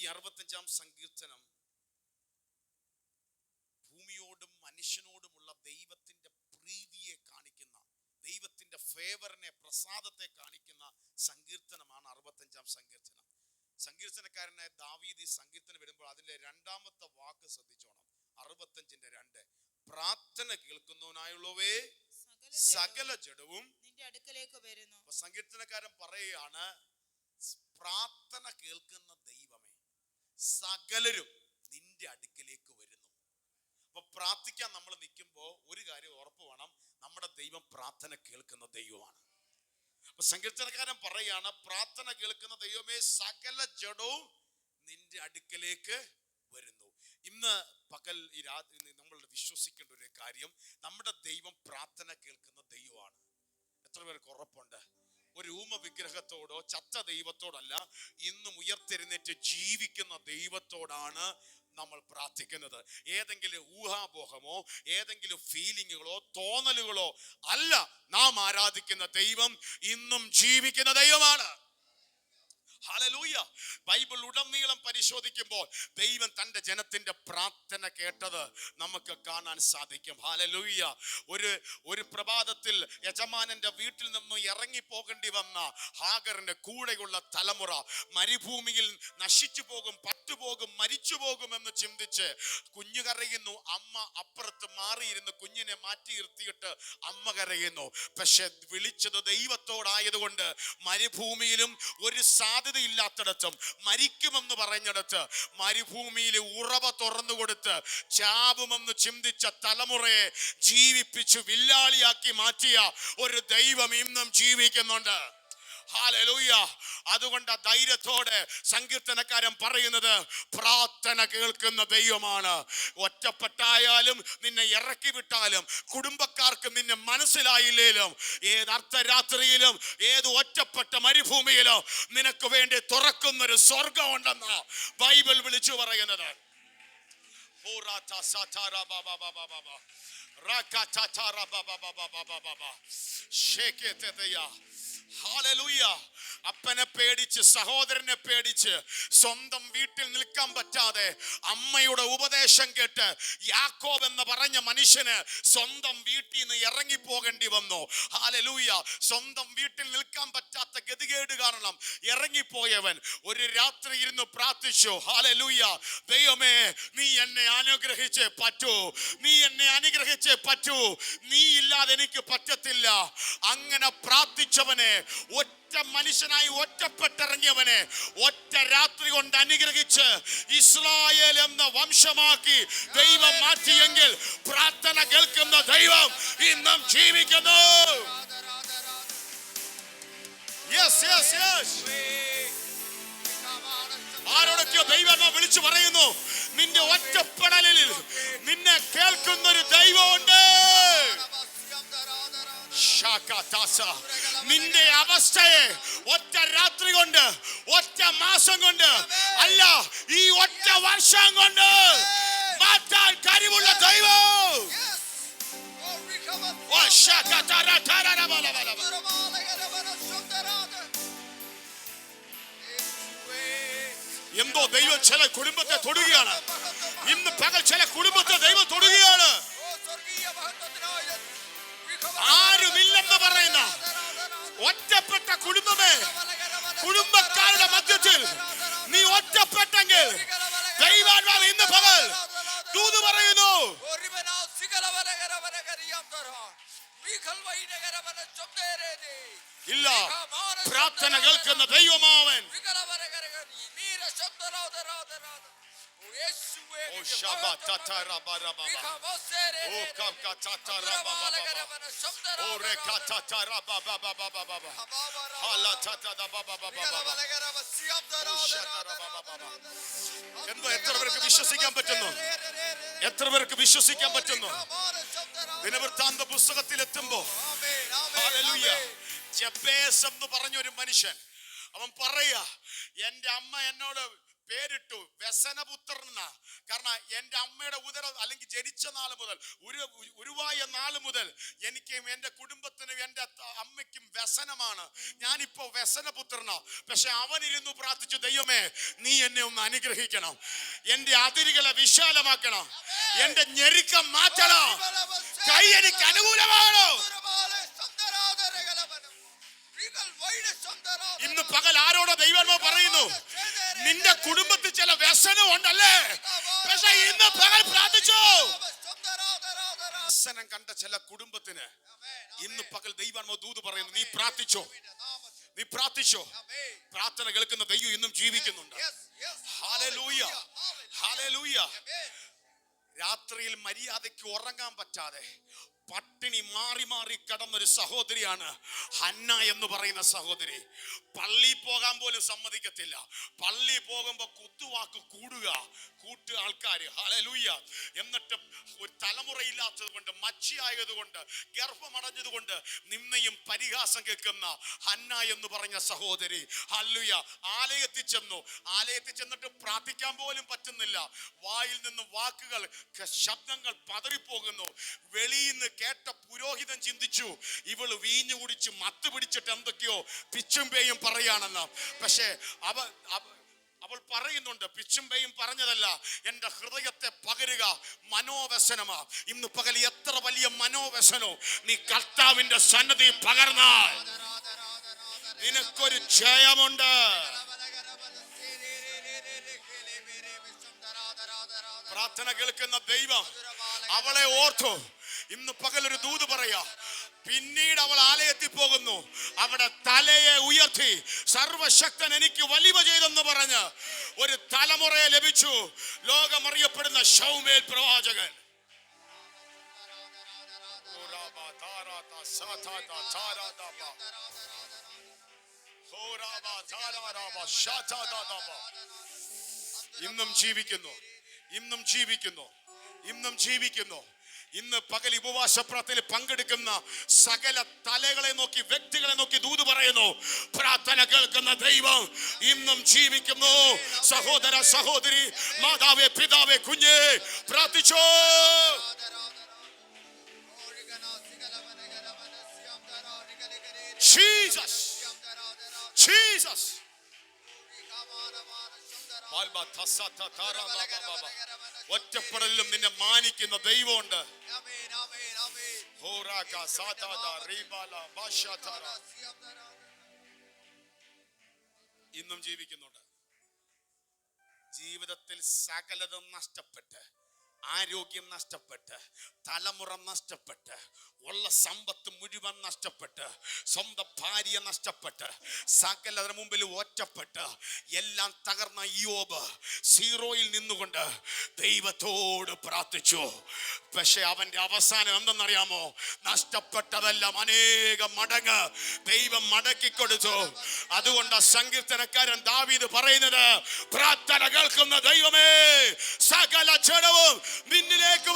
ഈ അറുപത്തഞ്ചാം സങ്കീർത്തനം ഭൂമിയോടും മനുഷ്യനോടുമുള്ള ദൈവത്തിന്റെ പ്രീതിയെ കാണിക്കുന്ന ദൈവത്തിന്റെ ഫേവറിനെ പ്രസാദത്തെ കാണിക്കുന്ന സങ്കീർത്തനമാണ് അറുപത്തഞ്ചാം സങ്കീർത്തനം. സങ്കീർത്തനക്കാരനായ ദാവീദ് ഈ സങ്കീർത്തനം വരുമ്പോൾ അതിലെ രണ്ടാമത്തെ വാക്ക് ശ്രദ്ധിച്ചോണം. അറുപത്തഞ്ചിന്റെ രണ്ട്. പ്രാർത്ഥന കേൾക്കുന്നവനായുള്ളവേ സകല ജഡവും നിന്റെ അടുക്കലേക്ക് വരുന്നു. സങ്കീർത്തനക്കാരൻ പറയുകയാണ് പ്രാർത്ഥന കേൾക്കുന്ന ദൈവമേ സകലരും നിന്റെ അടുക്കലേക്ക് വരുന്നു. അപ്പൊ പ്രാർത്ഥിക്കാൻ നമ്മൾ നിൽക്കുമ്പോൾ ഒരു കാര്യം ഉറപ്പ് വേണം. നമ്മുടെ ദൈവം പ്രാർത്ഥന കേൾക്കുന്ന ദൈവമാണ്. അപ്പൊ സങ്കീർത്തനക്കാരൻ പറയാണ് പ്രാർത്ഥന കേൾക്കുന്ന ദൈവമേ സകല ജഡവും നിന്റെ അടുക്കലേക്ക് വരുന്നു. ഇന്ന് പകൽ ഈ രാത്രി നമ്മൾ വിശ്വസിക്കേണ്ട ഒരു കാര്യം നമ്മുടെ ദൈവം പ്രാർത്ഥന കേൾക്കുന്ന ദൈവമാണ്. എത്ര പേർക്ക് ഉറപ്പുണ്ട്? ഒരു ഊമ വിഗ്രഹത്തോടോ ചത്ത ദൈവത്തോടല്ല ഇന്നും ഉയർത്തെഴുന്നേറ്റ് ജീവിക്കുന്ന ദൈവത്തോടാണ് നമ്മൾ പ്രാർത്ഥിക്കുന്നത്. ഏതെങ്കിലും ഊഹാപോഹമോ ഏതെങ്കിലും ഫീലിങ്ങുകളോ തോന്നലുകളോ അല്ല നാം ആരാധിക്കുന്ന ദൈവം ഇന്നും ജീവിക്കുന്ന ദൈവമാണ്. ഹല്ലേലൂയ. ബൈബിൾ ഉടനീളം പരിശോധിക്കുമ്പോൾ ദൈവം തന്റെ ജനത്തിന്റെ പ്രാർത്ഥന കേട്ടത് നമുക്ക് കാണാൻ സാധിക്കും. ഹല്ലേലൂയ. ഒരു ഒരു പ്രഭാതത്തിൽ യജമാനന്റെ വീട്ടിൽ നിന്നും ഇറങ്ങി പോകേണ്ടി വന്ന ഹാഗറിന്റെ കൂടെയുള്ള തലമുറ മരുഭൂമിയിൽ നശിച്ചു പോകും പറ്റുപോകും മരിച്ചു പോകും എന്ന് ചിന്തിച്ച് കുഞ്ഞു കരയുന്നു. അമ്മ അപ്പുറത്ത് മാറിയിരുന്ന് കുഞ്ഞിനെ മാറ്റി നിർത്തിയിട്ട് അമ്മ കരയുന്നു. പക്ഷെ വിളിച്ചത് ദൈവത്തോടായതുകൊണ്ട് മരുഭൂമിയിലും ഒരു സാധ്യതയില്ലാത്തിടത്തും മരിക്കുമെന്ന് പറഞ്ഞിടത്ത് മരുഭൂമിയിൽ ഉറവ തുറന്നു കൊടുത്ത് ചാവുമെന്ന് ചിന്തിച്ച തലമുറയെ ജീവിപ്പിച്ച് വില്ലാളിയാക്കി മാറ്റിയ ഒരു ദൈവം ഇന്നും ജീവിക്കുന്നുണ്ട്. അതുകൊണ്ട് ധൈര്യത്തോടെ സങ്കീർത്തനക്കാരൻ പറയുന്നത് പ്രാർത്ഥന കേൾക്കുന്ന ദൈവമാണ് ഒറ്റപ്പെട്ടായാലും നിന്നെ ഇറക്കി വിട്ടാലും കുടുംബക്കാർക്ക് നിന്നെ മനസ്സിലായില്ലേലും ഏത് അർദ്ധരാത്രിയിലും ഏത് ഒറ്റപ്പെട്ട മരുഭൂമിയിലും നിനക്ക് വേണ്ടി തുറക്കുന്നൊരു സ്വർഗമുണ്ടെന്ന് ബൈബിൾ വിളിച്ചു പറയുന്നത് ബാബാ. Halleluja. അപ്പനെ പേടിച്ച് സഹോദരനെ പേടിച്ച് സ്വന്തം വീട്ടിൽ നിൽക്കാൻ പറ്റാതെ അമ്മയുടെ ഉപദേശം കേട്ട് യാക്കോബ് എന്ന് പറഞ്ഞ മനുഷ്യന് സ്വന്തം വീട്ടിൽ നിന്ന് ഇറങ്ങി പോകേണ്ടി വന്നു. ഹാലലൂയ സ്വന്തം വീട്ടിൽ നിൽക്കാൻ പറ്റാത്ത ഗതികേട് കാരണം ഇറങ്ങിപ്പോയവൻ ഒരു രാത്രി ഇരുന്ന് പ്രാർത്ഥിച്ചു ഹാലലൂയ ദൈവമേ നീ എന്നെ അനുഗ്രഹിച്ചേ പറ്റൂ. നീ എന്നെ അനുഗ്രഹിച്ചേ പറ്റൂ. നീ ഇല്ലാതെ എനിക്ക് പറ്റത്തില്ല. അങ്ങനെ പ്രാർത്ഥിച്ചവനെ ഒറ്റ മനുഷ്യനായി ഒറ്റപ്പെട്ടിറങ്ങിയവനെ ഒറ്റ രാത്രി കൊണ്ട് അനുഗ്രഹിച്ച് ഇസ്രായേൽ എന്ന വംശമാക്കി ദൈവം മാറ്റിയെങ്കിൽ പ്രാർത്ഥന കേൾക്കുന്ന ദൈവം ഇന്നും ജീവിക്കുന്നു. യെസ് യെസ് യെസ് ആരോടൊക്കെയോ ദൈവം വിളിച്ചു പറയുന്നു നിന്റെ ഒറ്റപ്പെടലിൽ നിന്നെ കേൾക്കുന്ന ഒരു ദൈവമുണ്ട് ശാഖാതാസ. നിന്റെ അവസ്ഥയെ ഒറ്റ രാത്രി കൊണ്ട് ഒറ്റ മാസം കൊണ്ട് അല്ല ഈ ഒറ്റ വർഷം കൊണ്ട് മാറ്റാൻ കഴിവുള്ള ദൈവം. എന്തോ ദൈവം ചില കുടുംബത്തെ തൊടുകയാണ്. ഇന്ന് പകൽ ചില കുടുംബത്തെ ദൈവം തൊടുകയാണ്. ആരുമില്ലെന്ന് പറയുന്ന ഒറ്റപ്പെട്ട കുടുംബമേ. കുടുംബക്കാരുടെ മധ്യത്തിൽ നീ ഒറ്റപ്പെട്ടെങ്കിൽ ഇന്ന് പകൽ ദൂത് പറയുന്നു. ഇല്ല. പ്രാർത്ഥന കേൾക്കുന്ന ദൈവമാവൻ. എന്തോ എത്ര പേർക്ക് വിശ്വസിക്കാൻ പറ്റുന്നു എത്ര പേർക്ക് വിശ്വസിക്കാൻ പറ്റുന്നു ദിനവൃത്താന്ത പുസ്തകത്തിൽ എത്തുമ്പോ ഹല്ലേലൂയ. എന്ന് പറഞ്ഞ ഒരു മനുഷ്യൻ അവൻ പറയാ എന്റെ അമ്മ എന്നോട് പേരിട്ടു വ്യസനപുത്രൻ കാരണം എന്റെ അമ്മയുടെ ഉദര അല്ലെങ്കിൽ ജനിച്ച നാൾ മുതൽ ഒരു ഉരുവായ നാൾ മുതൽ എനിക്കും എന്റെ കുടുംബത്തിനും എന്റെ അമ്മയ്ക്കും വ്യസനമാണ്. ഞാനിപ്പോ വ്യസനപുത്രനാ. പക്ഷെ അവനിരുന്നു പ്രാർത്ഥിച്ചു ദൈവമേ നീ എന്നെ ഒന്ന് അനുഗ്രഹിക്കണം. എന്റെ അതിരുകളെ വിശാലമാക്കണം. എന്റെ ഞെരുക്കം മാറ്റണം. കൈ എനിക്ക് അനുകൂലമാണോ ഇന്ന് പകൽ ആരോടോ ദൈവമോ പറയുന്നു നിന്റെ കുടുംബത്തിൽ ചില വ്യസനം ഉണ്ടല്ലേ? പക്ഷെ ഇന്ന് പകൽ പ്രാർത്ഥിച്ചു. വ്യസനം കണ്ട ചില കുടുംബത്തിന് ഇന്ന് പകൽ ദൈവമോ ദൂത് പറയുന്നു നീ പ്രാർത്ഥിച്ചോ? നീ പ്രാർത്ഥിച്ചോ? പ്രാർത്ഥന കേൾക്കുന്ന ദൈവം ഇന്നും ജീവിക്കുന്നുണ്ട്. രാത്രിയിൽ മര്യാദയ്ക്ക് ഉറങ്ങാൻ പറ്റാതെ പട്ടിണി മാറി മാറി കടന്നൊരു സഹോദരിയാണ് ഹന്ന എന്ന് പറയുന്ന സഹോദരി. പള്ളി പോകാൻ പോലും സമ്മതിക്കത്തില്ല. പള്ളി പോകുമ്പോ കുത്തുവാക്ക് കൂടുക. കൂട്ടു ആൾക്കാർ ഹലലൂയ എന്നിട്ട് ഒരു തലമുറയില്ലാത്തത് കൊണ്ട് മച്ചിയായത് കൊണ്ട് ഗർഭമടഞ്ഞത് കൊണ്ട് നിന്നെയും പരിഹാസം കേൾക്കുന്ന ഹന്ന എന്ന് പറഞ്ഞ സഹോദരി. ഹല്ലുയ ആലയത്തിൽ ചെന്നു. ആലയത്തിൽ ചെന്നിട്ട് പ്രാർത്ഥിക്കാൻ പോലും പറ്റുന്നില്ല. വായിൽ നിന്ന് വാക്കുകൾ ശബ്ദങ്ങൾ പതറിപ്പോകുന്നു. വെളിയിൽ നിന്ന് കേട്ട പുരോഹിതൻ ചിന്തിച്ചു ഇവൾ വീഞ്ഞു കുടിച്ച് മത്ത് പിടിച്ചിട്ട് എന്തൊക്കെയോ പിച്ചും പേയും പറയാണെന്ന് പക്ഷേ അവ- അവൾ പറയുന്നുണ്ട് പിച്ചുംബയും പറഞ്ഞതല്ല എന്റെ ഹൃദയത്തെ പകരുക മനോവ്യസനമാ. ഇന്ന് പകൽ എത്ര വലിയ മനോവ്യസനോ. നീ കർത്താവിന്റെ സന്നദ്ധി പകർന്നാൽ. നിനക്കൊരു ജയമുണ്ട്. പ്രാർത്ഥന കേൾക്കുന്ന ദൈവം അവളെ ഓർത്തു. ഇന്ന് പകലൊരു ദൂത് പറയാ പിന്നീട് അവൾ ആലയത്തിൽ പോകുന്നു അവിടെ തലയെ ഉയർത്തി സർവശക്തൻ എനിക്ക് വലിവ ചെയ്തെന്ന് പറഞ്ഞ് ഒരു തലമുറയെ ലഭിച്ചു. ലോകമറിയപ്പെടുന്ന ഷൗമേൽ പ്രവാചകൻ. ഇന്നും ജീവിക്കുന്നു. ഇന്നും ജീവിക്കുന്നു. ഇന്നും ജീവിക്കുന്നു. ഇന്ന് പകൽ ഉപവാസ പ്രാർത്ഥനയിൽ പങ്കെടുക്കുന്ന സകല തലകളെ നോക്കി വ്യക്തികളെ നോക്കി ദൂത് പറയുന്നു. പ്രാർത്ഥന കേൾക്കുന്ന ദൈവം ഇന്നും ജീവിക്കുന്നു. സഹോദര സഹോദരി മാതാവേ പിതാവേ കുഞ്ഞേ പ്രാർത്ഥിച്ചോ. ജീസസ് ഒറ്റപ്പെടലിലും നിന്നെ മാനിക്കുന്ന ദൈവമുണ്ട്. ഇന്നും ജീവിക്കുന്നുണ്ട്. ജീവിതത്തിൽ സകലതും നഷ്ടപ്പെട്ട് ആരോഗ്യം നഷ്ടപ്പെട്ട് തലമുറ നഷ്ടപ്പെട്ട് ഉള്ള സമ്പത്ത് മുഴുവൻ നഷ്ടപ്പെട്ട് സ്വന്തം ഭാര്യ നഷ്ടപ്പെട്ട് സകലതിന് മുമ്പിൽ ഒറ്റപ്പെട്ട് എല്ലാം തകർന്ന യോബ് സീറോയിൽ നിന്നുകൊണ്ട് ദൈവത്തോട് പ്രാർത്ഥിച്ചു. പക്ഷെ അവന്റെ അവസാനം എന്തെന്നറിയാമോ? നഷ്ടപ്പെട്ടതെല്ലാം അനേക മടങ്ങ് ദൈവം മടക്കി കൊടുത്തു. അതുകൊണ്ട് സങ്കീർത്തനക്കാരൻ ദാവീദ് പറയുന്നത് പ്രാർത്ഥന കേൾക്കുന്ന ദൈവമേ സകല ജഡവും നിന്നിലേക്ക്